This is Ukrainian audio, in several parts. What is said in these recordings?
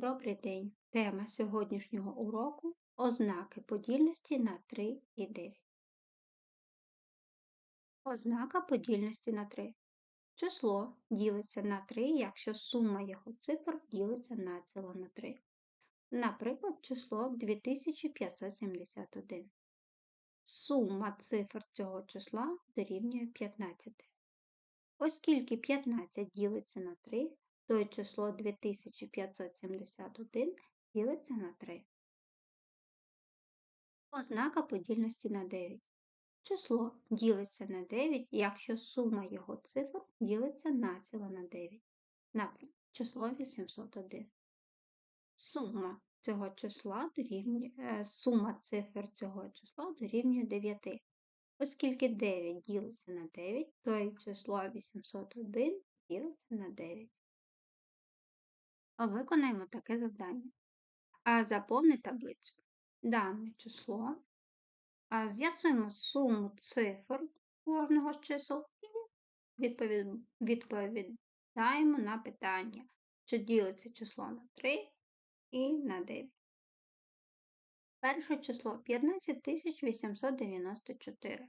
Добрий день! Тема сьогоднішнього уроку ознаки подільності на 3 і 9. Ознака подільності на 3. Число ділиться на 3, якщо сума його цифр ділиться націло на 3. Наприклад, число 2571. Сума цифр цього числа дорівнює 15. Оскільки 15 ділиться на 3, то й число 2571 ділиться на 3. Ознака подільності на 9. Число ділиться на 9, якщо сума його цифр ділиться націло на 9. Наприклад, число 801. Сума цього числа дорівнює, е, сума цифр цього числа дорівнює 9. Оскільки 9 ділиться на 9, то й число 801 ділиться на 9. Виконаємо таке завдання. А Заповни таблицю. Дане число. З'ясуємо суму цифр кожного з чисел і відповідаємо на питання, чи ділиться число на 3 і на 9. Перше число 15894.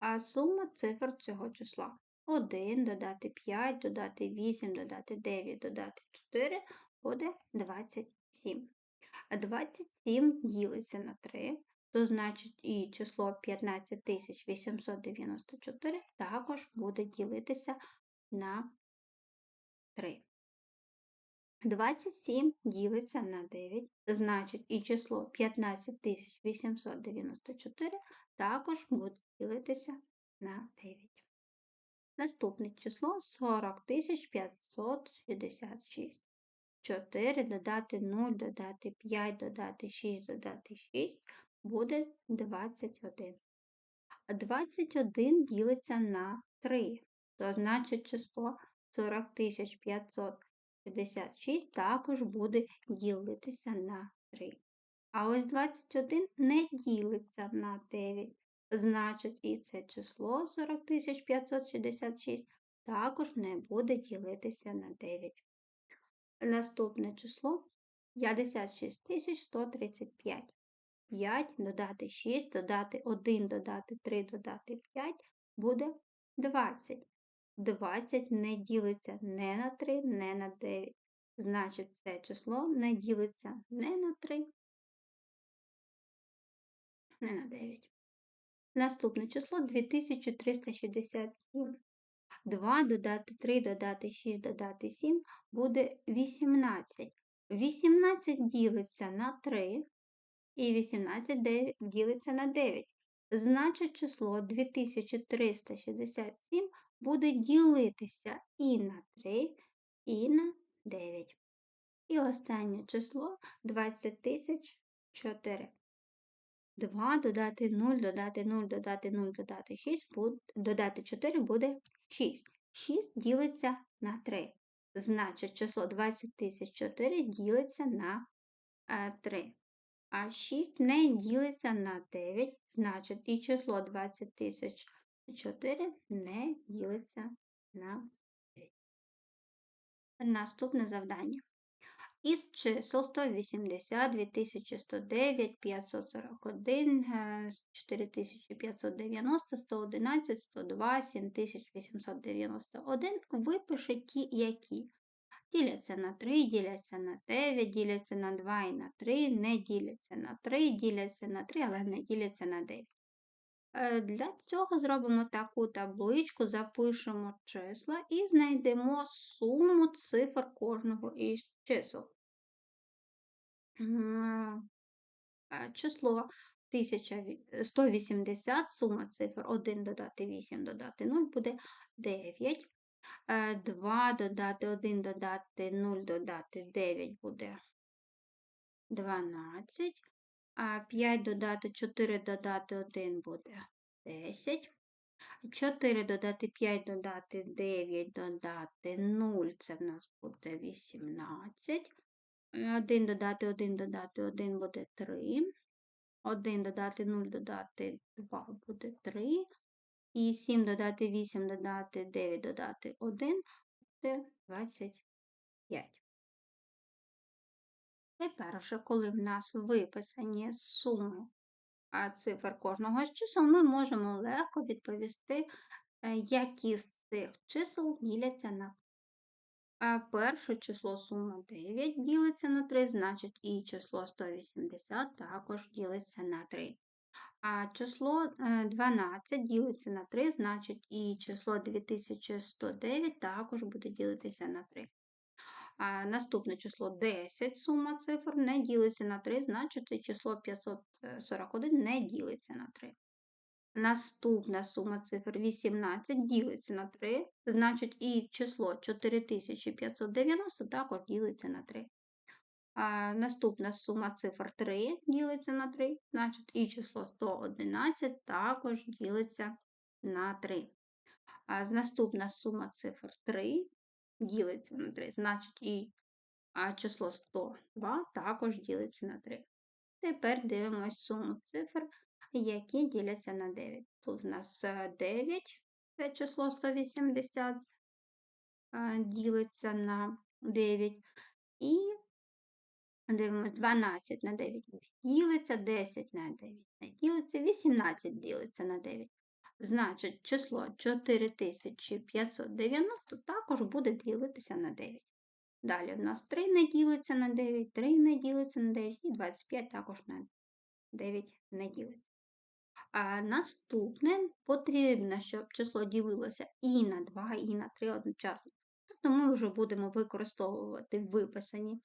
А сума цифр цього числа 1, додати 5, додати 8, додати 9, додати 4 буде 27. А 27 ділиться на 3, то значить і число 15894 також буде ділитися на 3. 27 ділиться на 9, значить і число 15894 також буде ділитися на 9. Наступне число 40566. 4 додати 0, додати 5, додати 6, додати 6 буде 21. 21 ділиться на 3, то значить число 40566 також буде ділитися на 3. А ось 21 не ділиться на 9. Значить, і це число 40566 також не буде ділитися на 9. Наступне число 56135. 5 додати 6, додати 1, додати 3, додати 5 буде 20. 20 не ділиться не на 3, не на 9. Значить, це число не ділиться не на 3, не на 9. Наступне число 2367. 2 додати 3, додати 6, додати 7 буде 18. 18 ділиться на 3 і 18 ділиться на 9. Значить, число 2367 буде ділитися і на 3, і на 9. І останнє число 20004. 2 додати 0, додати 0, додати 0, додати 6, буде, додати 4 буде 6. 6 ділиться на 3. Значить, число 20004 ділиться на 3. А 6 не ділиться на 9, значить, і число 20004 не ділиться на 9. Наступне завдання. Із чисел 180, 2109, 541, 4590, 111, 102, 7891 випиши ті, які діляться на 3, діляться на 9, діляться на 2 і на 3, не діляться на 3, діляться на 3, але не діляться на 9. Е, для цього зробимо таку табличку, запишемо числа і знайдемо суму цифр кожного із чисел. Число 180, сума цифр 1 додати 8 додати 0 буде 9. 2 додати 1 додати 0 додати 9 буде 12. 5 додати 4 додати 1 буде 10. 4 додати 5 додати 9 додати 0, це в нас буде 18. 1 додати 1 додати 1 буде 3. 1 додати 0 додати 2 буде 3. І 7 додати 8 додати 9 додати 1 буде 25. Тепер вже, коли в нас виписані суми цифр кожного з чисел, ми можемо легко відповісти, е, які з цих чисел діляться на а перше число сума 9 ділиться на 3, значить і число 180 також ділиться на 3. А число 12 е, ділиться на 3, значить і число 2109 також буде ділитися на 3. Наступне число 10, сума цифр не ділиться на 3, значить число 541 не ділиться на 3. Наступна сума цифр 18 ділиться на 3, значить і число 4590 також ділиться на 3. А Наступна сума цифр 3 ділиться на 3, значить і число 111 також ділиться на 3. А Наступна сума цифр 3 ділиться на 3, значить і а число 102 також ділиться на 3. Тепер дивимось суму цифр які діляться на 9. Тут у нас 9, е, це число 180 е, ділиться на 9. І дивимося, 12 на 9 ділиться, 10 на 9 ділиться, 18 ділиться на 9. Значить, число 4590 також буде ділитися на 9. Далі у нас 3 не ділиться на 9, 3 не ділиться на 9 і 25 також на 9 не ділиться. А Наступне потрібно, щоб число ділилося і на 2, і на 3 одночасно. Тобто ми вже будемо використовувати виписані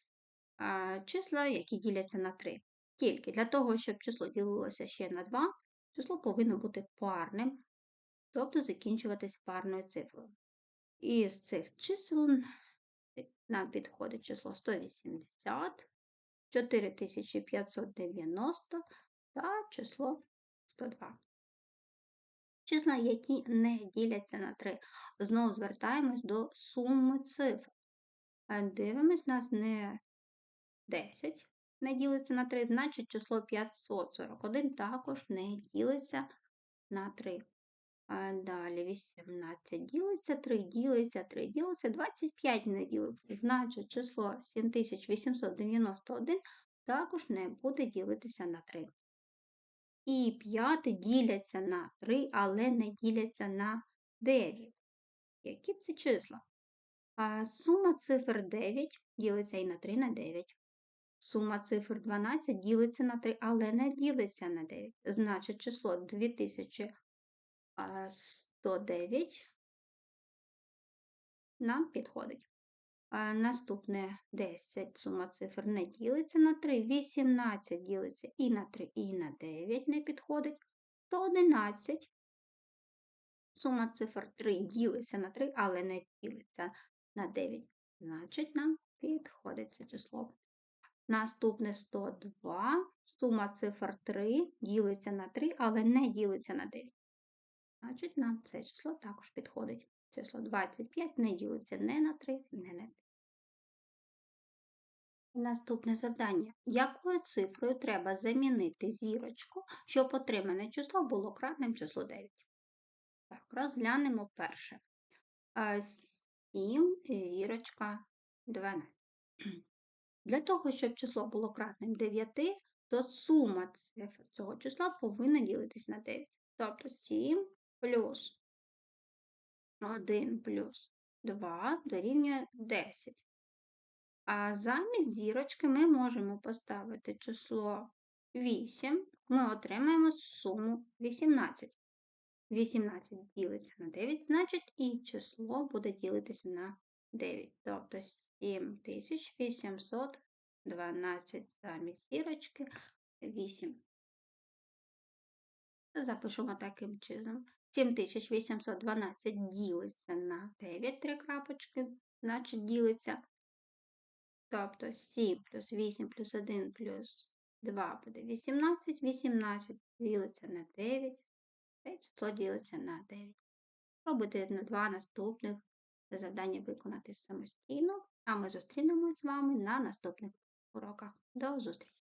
числа, які діляться на 3. Тільки для того, щоб число ділилося ще на 2, число повинно бути парним, тобто закінчуватись парною цифрою. І з цих чисел нам підходить число 180, 4590 та число 102. Числа, які не діляться на 3. Знову звертаємось до суми цифр. Дивимось, у нас не 10 не ділиться на 3, значить число 541 також не ділиться на 3. Е, далі 18 ділиться, 3 ділиться, 3 ділиться, 25 не ділиться. Значить, число 7891 також не буде ділитися на 3 і 5 діляться на 3, але не діляться на 9. Які це числа? А Сума цифр 9 ділиться і на 3 на 9. Сума цифр 12 ділиться на 3, але не ділиться на 9. Значить, число 2109 нам підходить. Наступне 10 сума цифр не ділиться на 3, 18 ділиться і на 3, і на 9 не підходить. То 11 сума цифр 3 ділиться на 3, але не ділиться на 9. Значить, нам підходить це число. Наступне 102. Сума цифр 3 ділиться на 3, але не ділиться на 9. Значить, нам це число також підходить. Число 25 не ділиться не на 3, не на 9. Наступне завдання. Якою цифрою треба замінити зірочку, щоб отримане число було кратним числу 9? Так, розглянемо перше. 7 зірочка 12. Для того, щоб число було кратним 9, то сума цифр цього числа повинна ділитись на 9. Тобто 7 плюс 1 плюс 2 дорівнює 10. А замість зірочки ми можемо поставити число 8, ми отримаємо суму 18. 18 ділиться на 9, значить і число буде ділитися на 9. Тобто 7812 замість зірочки 8. Запишемо таким чином. 7812 ділиться на 9 три крапочки, значить ділиться Тобто 7 плюс 8 плюс 1 плюс 2 буде 18, 18 ділиться на 9, це число ділиться на 9. Пробуйте на два наступних завдання виконати самостійно, а ми зустрінемось з вами на наступних уроках. До зустрічі!